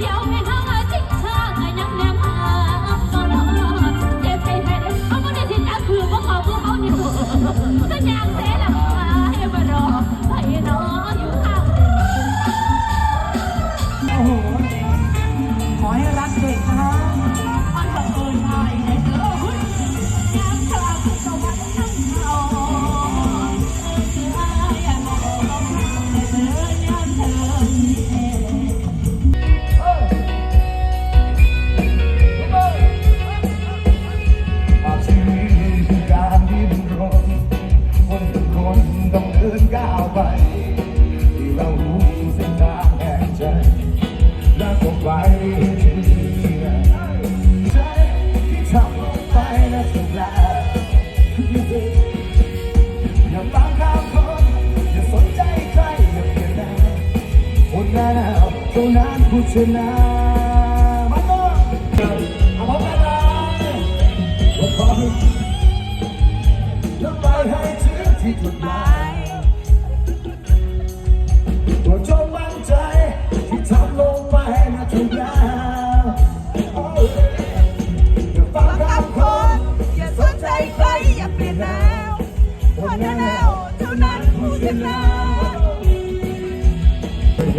Yeah. นต้องเดินก้าวไป ที่เรารู้เส้นทางแห่งใจแล้ออกไปใจที่ทำลงไปนะสุดแล้อย่าตามข้คนอย่าสนใจใคอย่าเปลี่ยนแนวคนนั้นเท่านั้นผู้ชนะมาต่อเอาบกันเลยว่าข เท่านั้นผู้ชนะ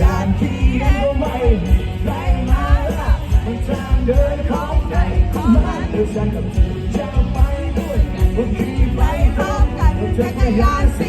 ยานที่เดียวไม่มีใครมาละมันทางเดินของใครของมันเดี๋ยวฉันกับเธอจะไปด้วยกันบนขี่ไปพร้อมกันจักรยานสี